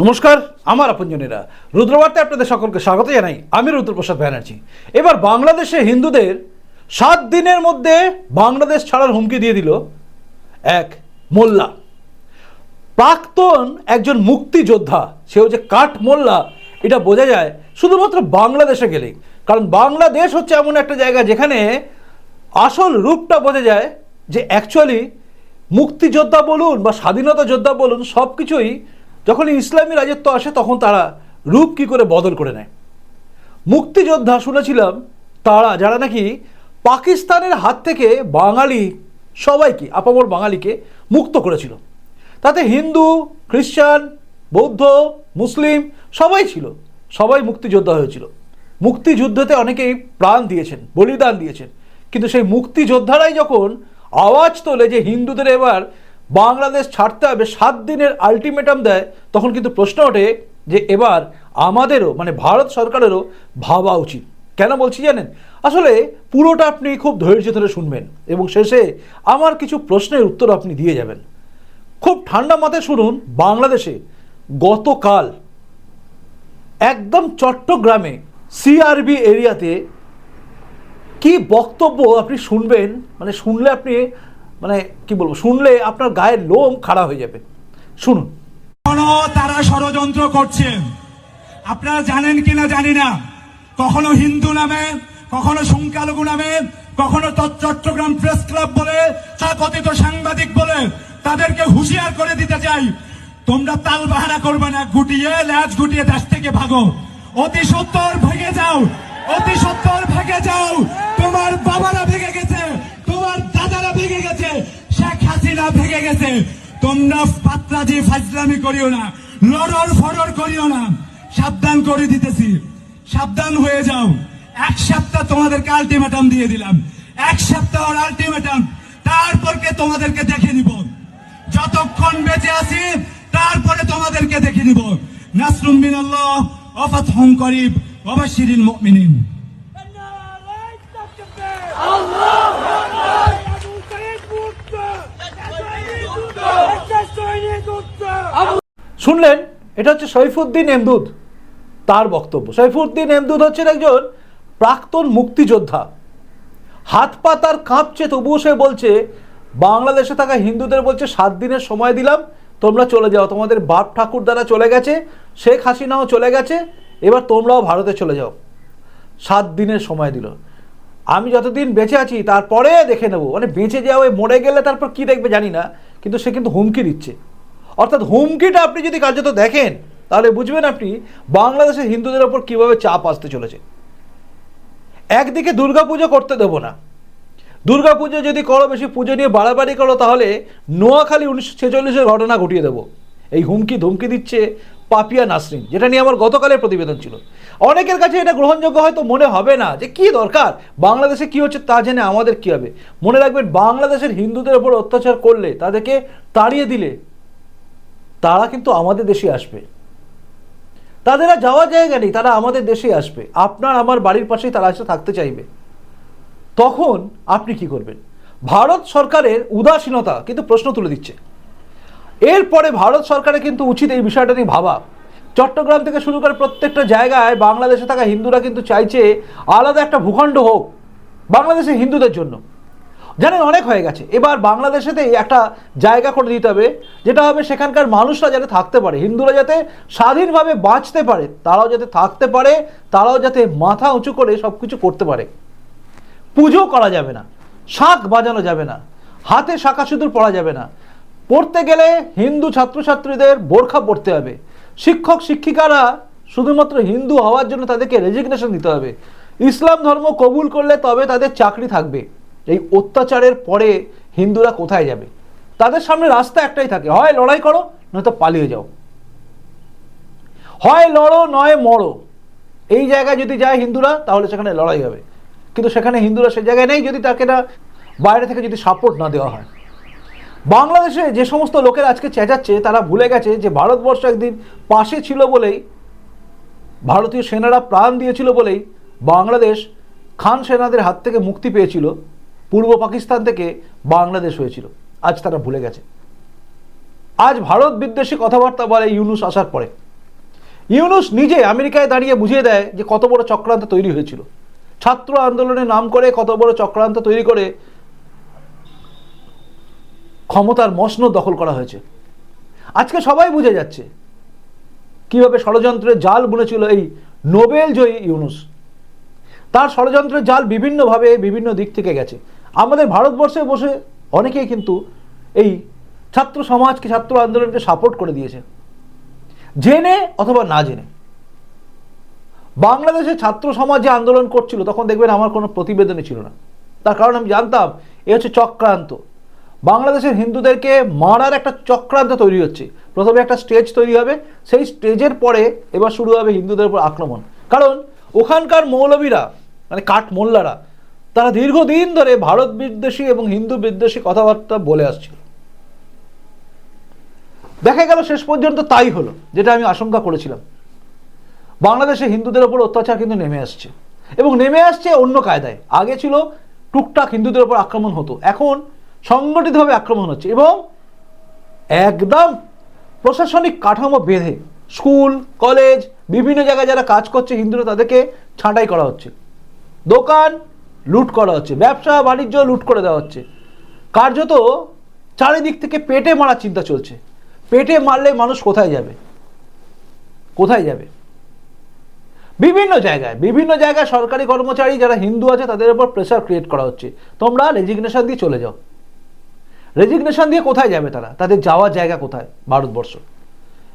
নমস্কার, আমার আপনজনেরা। রুদ্রবার্তে আপনাদের সকলকে স্বাগত জানাই। আমি রুদ্রপ্রসাদ ব্যানার্জি। এবার বাংলাদেশে হিন্দুদের সাত দিনের মধ্যে বাংলাদেশ ছাড়ার হুমকি দিয়ে দিল এক মোল্লা। প্রাক্তন একজন মুক্তিযোদ্ধা, সেও যে কাঠ মোল্লা, এটা বোঝা যায় শুধুমাত্র বাংলাদেশে গেলেই। কারণ বাংলাদেশ হচ্ছে এমন একটা জায়গা যেখানে আসল রূপটা বোঝা যায় যে অ্যাকচুয়ালি মুক্তিযোদ্ধা বলুন বা স্বাধীনতা যোদ্ধা বলুন সব কিছুই যখন ইসলামী রাজত্ব আসে, তখন তারা রূপ কি করে বদল করে নেয়? মুক্তিযোদ্ধা শুনেছিলাম, তারা, যারা নাকি পাকিস্তানের হাত থেকে বাঙালি সবাইকে, আপামর বাঙালিকে মুক্ত করেছিল। তাতে হিন্দু, খ্রিস্টান, বৌদ্ধ, মুসলিম সবাই ছিল, সবাই মুক্তিযোদ্ধা হয়েছিল। মুক্তিযুদ্ধতে অনেকেই প্রাণ দিয়েছেন, বলিদান দিয়েছেন। কিন্তু সেই মুক্তিযোদ্ধারাই যখন আওয়াজ তোলে যে হিন্দুদের এবার বাংলাদেশ ছাড়তে হবে, সাত দিনের আলটিমেটাম দেয়, তখন কিন্তু প্রশ্ন ওঠে যে এবার আমাদেরও মানে ভারত সরকারেরও ভাবা উচিত। কেন বলছি জানেন? আসলে পুরোটা আপনি খুব ধৈর্য ধরে শুনবেন এবং শেষে আমার কিছু প্রশ্নের উত্তর আপনি দিয়ে যাবেন। খুব ঠান্ডা মাথায় শুনুন, বাংলাদেশে গতকাল একদম চট্টগ্রামে সিআরবি এরিয়াতে কি বক্তব্য আপনি শুনবেন? মানে শুনলে আপনি মানে কি বলব, শুনলে আপনার গায়ের লোম খাড়া হয়ে যাবে। শুনুন। তারা ষড়যন্ত্র করছেন আপনারা জানেন কিনা জানি না। কখনো হিন্দু নামে, কখনো সংখ্যালঘু নামে, কখনো চট্টগ্রাম প্রেস ক্লাব বলে কথিত সাংবাদিক বলে তাদেরকে হুঁশিয়ার করে দিতে চাই। তোমরা তাল বাহানা করবে না, গুটিয়ে ল্যাজ গুটিয়ে দেশ থেকে ভাগো। অতি সত্তর ভেঙে যাও, অতি সত্তর ভেঙে যাও। তোমার বাবারা ভেঙে গেছে। তোমার দাদারা ভেঙে গেছে, শেখ হাসিনা ভেঙে গেছে। তোমরা পাত্রাজি ফাজলামি করিও না, লড়র ফরর করিও না। সাবধান করে দিতেছি। সাবধান হয়ে যাও। এক সপ্তাহ তোমাদেরকে আলটিমেটাম দিয়ে দিলাম। এক সপ্তাহ আলটিমেটাম তারপরকে তোমাদেরকে দেখে নিব। যতক্ষণ বেঁচে আছি, তারপরে তোমাদেরকে দেখে নিব। নাসরুম মিনাল্লাহ অফাত হং করিব অবশ্যিরিন মুমিনিন। শুনলেন? এটা হচ্ছে সৈফুদ্দিন এমদুদ, তার বক্তব্য। সৈফুদ্দিন এমদুদ হচ্ছেন একজন প্রাক্তন মুক্তিযোদ্ধা। হাত পা তার কাঁপছে, তবুও সে বলছে, বাংলাদেশে থাকা হিন্দুদের বলছে, সাত দিনের সময় দিলাম, তোমরা চলে যাও। তোমাদের বাপ ঠাকুর দ্বারা চলে গেছে, শেখ হাসিনাও চলে গেছে, এবার তোমরাও ভারতে চলে যাও। সাত দিনের সময় দিল। আমি যতদিন বেঁচে আছি, তারপরে দেখে নেব। মানে বেঁচে যাওয়া মরে গেলে তারপর কি দেখবে জানি না, কিন্তু সে কিন্তু হুমকি দিচ্ছে। অর্থাৎ হুমকিটা আপনি যদি কার্যত দেখেন, তাহলে বুঝবেন আপনি বাংলাদেশের হিন্দুদের ওপর কীভাবে চাপ আসতে চলেছে। একদিকে দুর্গাপুজো করতে দেবো না। দুর্গাপুজো যদি করো, বেশি পুজো নিয়ে বাড়াবাড়ি করো, তাহলে নোয়াখালী উনিশশো ছেচল্লিশের ঘটনা ঘটিয়ে দেবো। এই হুমকি ধমকি দিচ্ছে পাপিয়া নাসরিন, যেটা নিয়ে আমার গতকালের প্রতিবেদন ছিল। অনেকের কাছে এটা গ্রহণযোগ্য হয়তো মনে হবে না যে কি দরকার, বাংলাদেশে কি হচ্ছে তা জেনে আমাদের কি হবে। মনে রাখবেন, বাংলাদেশের হিন্দুদের ওপর অত্যাচার করলে, তাদেরকে তাড়িয়ে দিলে তারা কিন্তু আমাদের দেশে আসবে। তাদের আর যাওয়ার জায়গা নেই, তারা আমাদের দেশে আসবে। আপনার আমার বাড়ির পাশেই তারা এসে থাকতে চাইবে। তখন আপনি কি করবেন? ভারত সরকারের উদাসীনতা কিন্তু প্রশ্ন তুলে দিচ্ছে। এরপরে ভারত সরকারের কিন্তু উচিত এই বিষয়টা নিয়ে ভাবা। চট্টগ্রাম থেকে শুরু করে প্রত্যেকটা জায়গায় বাংলাদেশে থাকা হিন্দুরা কিন্তু চাইছে আলাদা একটা ভূখণ্ড হোক, বাংলাদেশের হিন্দুদের জন্য। জানেন, অনেক হয়ে গেছে। এবার বাংলাদেশেতেই একটা জায়গা করে দিতে হবে, যেটা হবে সেখানকার মানুষরা যাতে থাকতে পারে, হিন্দুরা যাতে স্বাধীনভাবে বাঁচতে পারে, তারাও যাতে থাকতে পারে, তারাও যাতে মাথা উঁচু করে সব কিছু করতে পারে। পুজো করা যাবে না, শাঁখ বাজানো যাবে না, হাতে শাখা সিঁদুর পড়া যাবে না। পড়তে গেলে হিন্দু ছাত্রছাত্রীদের বোরখা পড়তে হবে। শিক্ষক, শিক্ষিকারা শুধুমাত্র হিন্দু হওয়ার জন্য তাদেরকে রেজিগনেশন দিতে হবে। ইসলাম ধর্ম কবুল করলে তবে তাদের চাকরি থাকবে। এই অত্যাচারের পরে হিন্দুরা কোথায় যাবে? তাদের সামনে রাস্তা একটাই থাকে, হয় লড়াই করো, নয়তো পালিয়ে যাও। হয় লড়ো, নয় মরো। এই জায়গায় যদি যায় হিন্দুরা, তাহলে সেখানে লড়াই হবে। কিন্তু সেখানে হিন্দুরা সে জায়গায় নেই, যদি তাকে না বাইরে থেকে যদি সাপোর্ট না দেওয়া হয়। বাংলাদেশে যে সমস্ত লোকের আজকে চেঁচাচ্ছে, তারা ভুলে গেছে যে ভারতবর্ষ একদিন পাশে ছিল বলেই, ভারতীয় সেনারা প্রাণ দিয়েছিল বলেই বাংলাদেশ খান সেনাদের হাত থেকে মুক্তি পেয়েছিল। পূর্ব পাকিস্তান থেকে বাংলাদেশ হয়েছিল। আজ তারা ভুলে গেছে। আজ ভারত বিদ্বেষী কথাবার্তা বলে ইউনুস আসার পরে। ইউনুস নিজে আমেরিকায় দাঁড়িয়ে বুঝিয়ে দেয় যে কত বড় চক্রান্ত তৈরি হয়েছিল। ছাত্র আন্দোলনের নাম করে কত বড় চক্রান্ত তৈরি করে ক্ষমতার মসন দখল করা হয়েছে। আজকে সবাই বুঝে যাচ্ছে কীভাবে ষড়যন্ত্রের জাল বুনেছিল এই নোবেল জয়ী ইউনুস। তার ষড়যন্ত্রের জাল বিভিন্নভাবে বিভিন্ন দিক থেকে গেছে। আমাদের ভারতবর্ষে বসে অনেকেই কিন্তু এই ছাত্র সমাজকে, ছাত্র আন্দোলনকে সাপোর্ট করে দিয়েছে। জেনে অথবা না জেনে। বাংলাদেশে ছাত্র সমাজ যে আন্দোলন করছিল, তখন দেখবেন আমার কোনো প্রতিবেদনই ছিল না। তার কারণ আমি জানতাম, এ হচ্ছে চক্রান্ত। বাংলাদেশের হিন্দুদেরকে মারার একটা চক্রান্ত তৈরি হচ্ছে। প্রথমে একটা স্টেজ তৈরি হবে, সেই স্টেজের পরে এবার শুরু হবে হিন্দুদের উপর আক্রমণ। কারণ ওখানকার মৌলবীরা মানে কাঠ মোল্লারা তারা দীর্ঘদিন ধরে ভারত বিদ্বেষী এবং হিন্দু বিদ্বেষী কথাবার্তা বলে আসছিল। দেখা গেল শেষ পর্যন্ত তাই হলো, যেটা আমি আশঙ্কা করেছিলাম। বাংলাদেশে হিন্দুদের ওপর অত্যাচার কিন্তু নেমে আসছে এবং নেমে আসছে অন্য কায়দায়। আগে ছিল টুকটাক হিন্দুদের ওপর আক্রমণ হতো, এখন সংগঠিতভাবে আক্রমণ হচ্ছে এবং একদম প্রশাসনিক কাঠামো বেঁধে স্কুল, কলেজ, বিভিন্ন জায়গায় যারা কাজ করছে হিন্দুরা তাদেরকে ছাঁটাই করা হচ্ছে। দোকান লুট করা হচ্ছে, ব্যবসা বাণিজ্য লুট করে দেওয়া হচ্ছে। কার্যত চারিদিক থেকে পেটে মারার চিন্তা চলছে। পেটে মারলে মানুষ কোথায় যাবে? কোথায় যাবে? বিভিন্ন জায়গায় বিভিন্ন জায়গায় সরকারি কর্মচারী যারা হিন্দু আছে, তাদের উপর প্রেশার ক্রিয়েট করা হচ্ছে। তোমরা রেজিগনেশন দিয়ে চলে যাও। রেজিগনেশন দিয়ে কোথায় যাবে তারা? তাদের যাওয়ার জায়গা কোথায় ভারতবর্ষ?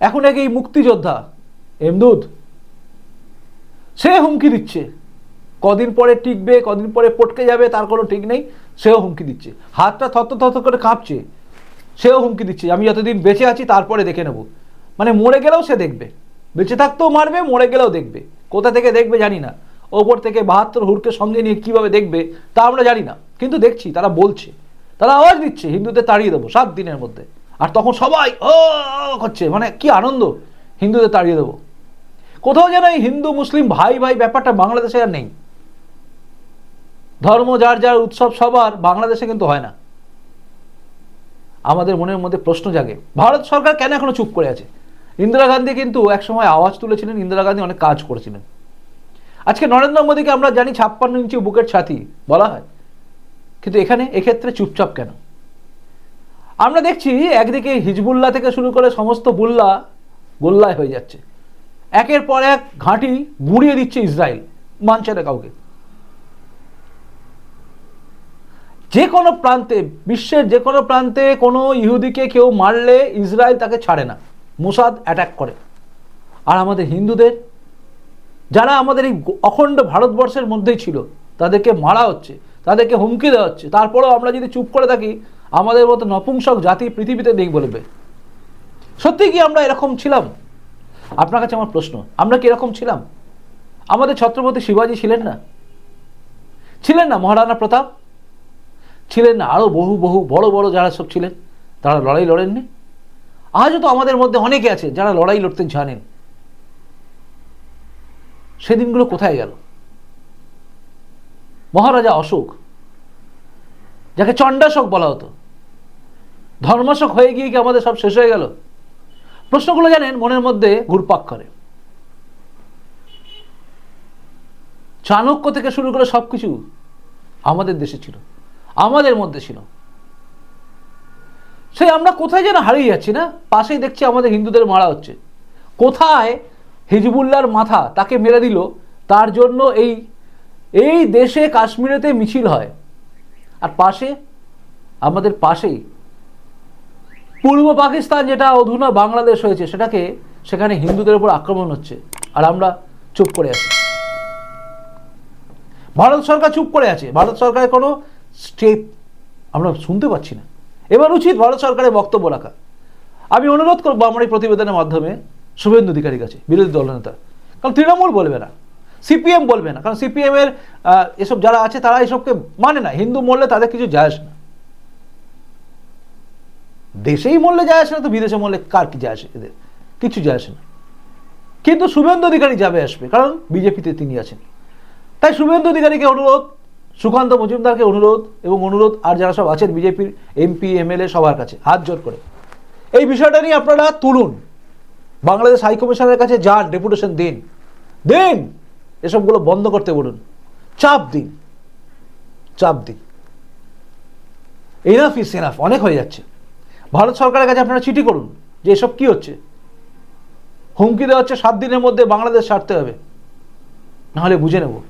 এখন এক এই মুক্তিযোদ্ধা এমদুদ সে হুমকি দিচ্ছে। কদিন পরে টিকবে, কদিন পরে পটকে যাবে, তার কোনো ঠিক নেই, সেও হুমকি দিচ্ছে। হাতটা থত থত করে কাঁপছে, সেও হুমকি দিচ্ছে, আমি যতদিন বেঁচে আছি তারপরে দেখে নেব। মানে মরে গেলেও সে দেখবে। বেঁচে থাকতেও মারবে, মরে গেলেও দেখবে। কোথা থেকে দেখবে জানি না। ওপর থেকে বাহাত্তর হুড়কে সঙ্গে নিয়ে কীভাবে দেখবে, তা আমরা জানি না। কিন্তু দেখছি, তারা বলছে। তারা আওয়াজ দিচ্ছে, হিন্দুদের তাড়িয়ে দেবো সাত দিনের মধ্যে। আর তখন সবাই ও করছে মানে কি আনন্দ, হিন্দুদের তাড়িয়ে দেবো। কোথাও যেন এই হিন্দু মুসলিম ভাই ভাই ব্যাপারটা বাংলাদেশে আর নেই। ধর্ম, যার যার উৎসব সবার, বাংলাদেশে কিন্তু হয় না। আমাদের মনের মধ্যে প্রশ্ন জাগে, ভারত সরকার কেন এখনও চুপ করে আছে? ইন্দিরা গান্ধী কিন্তু একসময় আওয়াজ তুলেছিলেন, ইন্দিরা গান্ধী অনেক কাজ করেছিলেন। আজকে নরেন্দ্র মোদীকে আমরা জানি ছাপ্পান্ন ইঞ্চি বুকের ছাতি, বলা হয়। কিন্তু এখানে, এক্ষেত্রে চুপচাপ কেন? আমরা দেখছি একদিকে হিজবুল্লাহ থেকে শুরু করে সমস্ত বুল্লা গোল্লায় হয়ে যাচ্ছে। একের পর এক ঘাঁটি গুঁড়িয়ে দিচ্ছে ইসরায়েল, মানছে না কাউকে। যে কোনো প্রান্তে, বিশ্বের যে কোনো প্রান্তে কোনো ইহুদিকে কেউ মারলে ইসরায়েল তাকে ছাড়ে না। মোসাদ অ্যাটাক করে। আর আমাদের হিন্দুদের, যারা আমাদের এই অখণ্ড ভারতবর্ষের মধ্যেই ছিল, তাদেরকে মারা হচ্ছে, তাদেরকে হুমকি দেওয়া হচ্ছে। তারপরেও আমরা যদি চুপ করে থাকি, আমাদের মতো নপুংসক জাতি পৃথিবীতে নেই বলবে। সত্যি কি আমরা এরকম ছিলাম? আপনার কাছে আমার প্রশ্ন, আমরা কি এরকম ছিলাম? আমাদের ছত্রপতি শিবাজি ছিলেন না? ছিলেন না মহারানা প্রতাপ? ছিলেন না আরও বহু বহু, বড় বড় যারা সব ছিলেন, তারা লড়াই লড়েননি। আজও তো আমাদের মধ্যে অনেকে আছে যারা লড়াই লড়তে জানেন। সেদিনগুলো কোথায় গেল? মহারাজা অশোক, যাকে চণ্ডাশোক বলা হতো, ধর্মাশোক হয়ে গিয়ে কি আমাদের সব শেষ হয়ে গেল? প্রশ্নগুলো জানেন, মনের মধ্যে ঘুরপাক করে। চাণক্য থেকে শুরু করে সব কিছু আমাদের দেশে ছিল। আমাদের মধ্যে ছিল। সেই আমরা কোথায় যেন হারিয়ে যাচ্ছি না? পাশেই দেখছি আমাদের হিন্দুদের মারা হচ্ছে। কোথায় হিজবুল্লার মাথা তাকে মেরে দিল, তার জন্য এই এই দেশে কাশ্মীরেতে মিছিল হয়। আর পাশে, আমাদের পাশেই পূর্ব পাকিস্তান যেটা অধুনা বাংলাদেশ হয়েছে, সেটাকে সেখানে হিন্দুদের উপর আক্রমণ হচ্ছে। আর আমরা চুপ করে আছি। ভারত সরকার চুপ করে আছে। ভারত সরকারের কোনো স্টেপ আমরা শুনতে পাচ্ছি না। এবার উচিত ভারত সরকারের বক্তব্য রাখা। আমি অনুরোধ করব আমার এই প্রতিবেদনের মাধ্যমে শুভেন্দু অধিকারীর কাছে, বিরোধী দলনেতা কারণ তৃণমূল বলবে না, সিপিএম বলবে না, কারণ সিপিএম এর এসব যারা আছে তারা এসবকে মানে না। হিন্দু মরলে তাদের কিছু যায় আসে না। দেশেই মরলে যায় আসে না তো বিদেশে মরলে কার কি যায় আসে এদের? কিছু যায় আসে না। কিন্তু শুভেন্দু অধিকারী যাবে আসবে, কারণ বিজেপিতে তিনি আছেন। তাই শুভেন্দু অধিকারীকে অনুরোধ সুকান্ত মজুমদারকে অনুরোধ এবং অনুরোধ আর যারা সব আছেন বিজেপির এমপি, এমএলএ সবার কাছে, হাত জোর করে। এই বিষয়টা নিয়ে আপনারা তুলুন। বাংলাদেশ হাই কমিশনের কাছে যান, ডেপুটেশন দিন। দিন! এসবগুলো বন্ধ করতে বলুন। চাপ দিন। চাপ দিন। এনাফ ইস এনাফ অনেক হয়ে যাচ্ছে। ভারত সরকারের কাছে আপনারা চিঠি করুন যে এসব কি হচ্ছে। হুমকি দেওয়া হচ্ছে সাত দিনের মধ্যে বাংলাদেশ ছাড়তে হবে। নাহলে বুঝে নেব।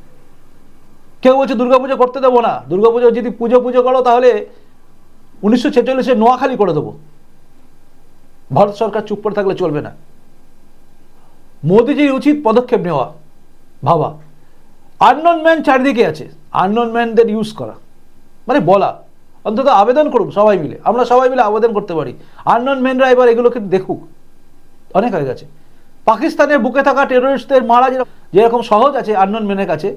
কেউ বলছে দুর্গাপুজো করতে দেবো না। দুর্গাপুজো যদি পুজো পুজো করো তাহলে উনিশশো ছেচল্লিশে নোয়াখালী করে দেবো। ভারত সরকার চুপ করে থাকলে চলবে না। মোদিজির উচিত পদক্ষেপ নেওয়া, ভাবা। আননন ম্যান চারিদিকে আছে। আননন ম্যানদের ইউজ করা। মানে বলা। অন্তত আবেদন করুন সবাই মিলে। আমরা সবাই মিলে আবেদন করতে পারি। আননন ম্যানরা এবার এগুলোকে দেখুক। অনেক হয়ে গেছে। পাকিস্তানের বুকে থাকা টেরোরিস্টদের মারা যেরকম সহজ আছে আননন ম্যানের কাছে।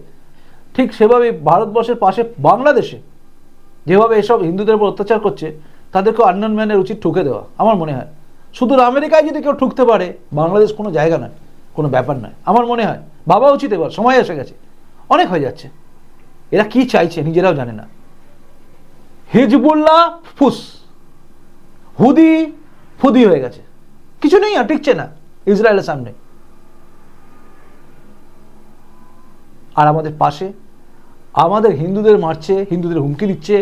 ঠিক সেভাবে ভারতবর্ষের পাশে বাংলাদেশে যেভাবে এসব হিন্দুদের উপর অত্যাচার করছে তাদেরকে আননন ম্যানের উচিত ঠুকে দেওয়া, আমার মনে হয়। শুধু আমেরিকায় যদি কেউ ঠুকতে পারে, বাংলাদেশ কোনো জায়গা নয়, কোনো ব্যাপার নয়, আমার মনে হয়। ভাবা উচিত এবার, সময় এসে গেছে। অনেক হয়ে যাচ্ছে। এরা কি চাইছে নিজেরাও জানে না। হিজবুল্লাহ ফুস। হুদি ফুদি হয়ে গেছে। কিছু নেই আর, টিকছে না ইসরায়েলের সামনে। আর আমাদের পাশে আমাদের হিন্দুদের মারছে, হিন্দুদের হুমকি দিচ্ছে,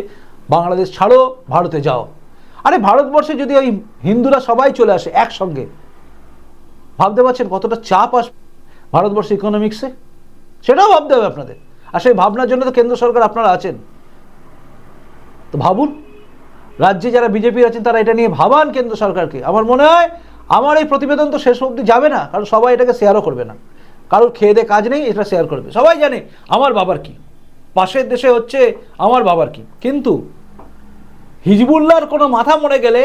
বাংলাদেশ ছাড়ো, ভারতে যাও। আরে ভারতবর্ষে যদি ওই হিন্দুরা সবাই চলে আসে একসঙ্গে, ভাবতে পারছেন কতটা চাপ আস, ভারতবর্ষ ইকোনমিক্সে সেটাও ভাবতে হবে আপনাদের। আর সেই ভাবনার জন্য তো কেন্দ্র সরকার আপনারা আছেন। তো ভাবুন, রাজ্যে যারা বিজেপি আছেন তারা এটা নিয়ে ভাবান কেন্দ্র সরকারকে। আমার মনে হয় আমার এই প্রতিবেদন তো শেষ অবধি যাবে না, কারণ সবাই এটাকে শেয়ারও করবে না। কারোর খেয়ে দিয়ে কাজ নেই, এটা শেয়ার করবে। সবাই জানে, আমার বাবার কি? পাশের দেশে হচ্ছে আমার বাবার কি? কিন্তু হিজবুল্লাহর কোনো মাথা মরে গেলে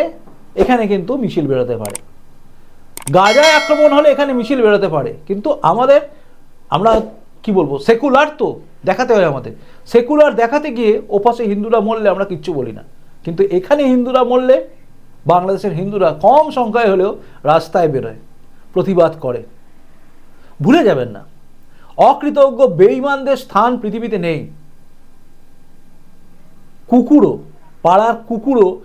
এখানে কিন্তু মিছিল বেরোতে পারে। গাজায় আক্রমণ হলে এখানে মিছিল বেরোতে পারে। কিন্তু আমাদের, আমরা কি বলব, সেকুলার তো দেখাতে হয় আমাদের। সেকুলার দেখাতে গিয়ে ওপাশে হিন্দুরা মরলে আমরা কিচ্ছু বলি না। কিন্তু এখানে হিন্দুরা মরলে বাংলাদেশের হিন্দুরা কম সংখ্যায় হলেও রাস্তায় বেরোয়, প্রতিবাদ করে। ভুলে যাবেন না। অকৃতজ্ঞ বেঈমানদের স্থান পৃথিবীতে নেই। কুকুরও, পাড়ার কুকুরও,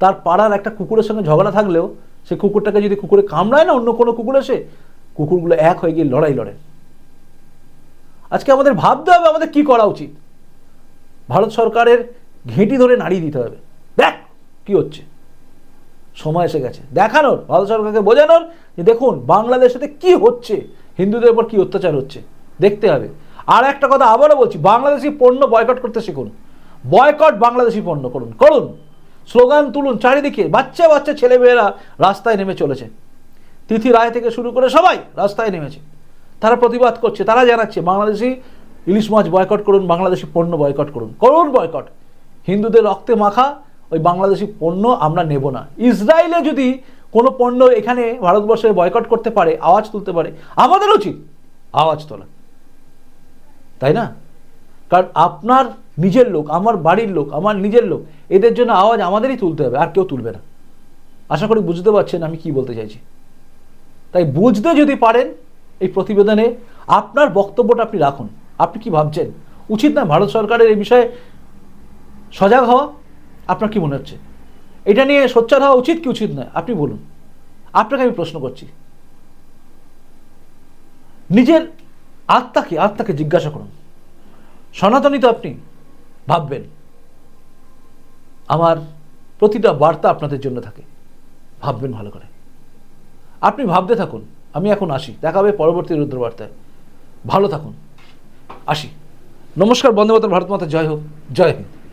তার পাড়ার একটা কুকুরের সঙ্গে ঝগড়া থাকলেও সে কুকুরটাকে যদি কুকুরে কামড়ায় না, অন্য কোনো কুকুর এসে, কুকুরগুলো এক হয়ে গিয়ে লড়াই লড়ে। আজকে আমাদের ভাবতে হবে, আমাদের কি করা উচিত? ভারত সরকারের ঘেঁটি ধরে নাড়িয়ে দিতে হবে। দেখ কি হচ্ছে। সময় এসে গেছে। দেখানোর, ভারত সরকারকে বোঝানোর যে দেখুন, বাংলাদেশেতে কি হচ্ছে, হিন্দুদের উপর কি অত্যাচার হচ্ছে। দেখতে হবে। আর একটা কথা আবারও বলছি, বাংলাদেশি পণ্য বয়কট করতে শিখুন। বয়কট বাংলাদেশি পণ্য করুন। করুন। স্লোগান তুলুন চারিদিকে। বাচ্চা বাচ্চা ছেলেমেয়েরা রাস্তায় নেমে চলেছে। তিথি রায় থেকে শুরু করে সবাই রাস্তায় নেমেছে। তারা প্রতিবাদ করছে, তারা জানাচ্ছে, বাংলাদেশি ইলিশ মাছ বয়কট করুন, বাংলাদেশি পণ্য বয়কট করুন। করুন বয়কট হিন্দুদের রক্তে মাখা ওই বাংলাদেশি পণ্য আমরা নেব না। ইসরায়েলে যদি কোনো পণ্য এখানে ভারতবর্ষে বয়কট করতে পারে, আওয়াজ তুলতে পারে, আমাদের উচিত আওয়াজ তোলা। তাই না? কারণ আপনার নিজের লোক, আমার বাড়ির লোক, আমার নিজের লোক, এদের জন্য আওয়াজ আমাদেরই তুলতে হবে, আর কেউ তুলবে না। আশা করি বুঝতে পারছেন আমি কি বলতে চাইছি। তাই বুঝতে যদি পারেন এই প্রতিবেদনে আপনার বক্তব্যটা আপনি রাখুন। আপনি কি ভাবছেন? উচিত না ভারত সরকারের এই বিষয়ে সজাগ হওয়া? আপনার কি মনে হচ্ছে? এটা নিয়ে সোচ্চার হওয়া উচিত কি উচিত নয়? আপনি বলুন। আপনাকে আমি প্রশ্ন করছি। নিজের আত্মাকে আত্মাকে জিজ্ঞাসা করুন। সনাতনী তো আপনি, ভাববেন। আমার প্রতিটা বার্তা আপনাদের জন্য থাকে। ভাববেন ভালো করে। আপনি ভাবতে থাকুন, আমি এখন আসি, দেখা হবে পরবর্তী রুদ্রবার্তায়। ভালো থাকুন। আসি। নমস্কার, বন্দে মাতরম, ভারত মাতা, জয় হোক। জয় হিন্দ।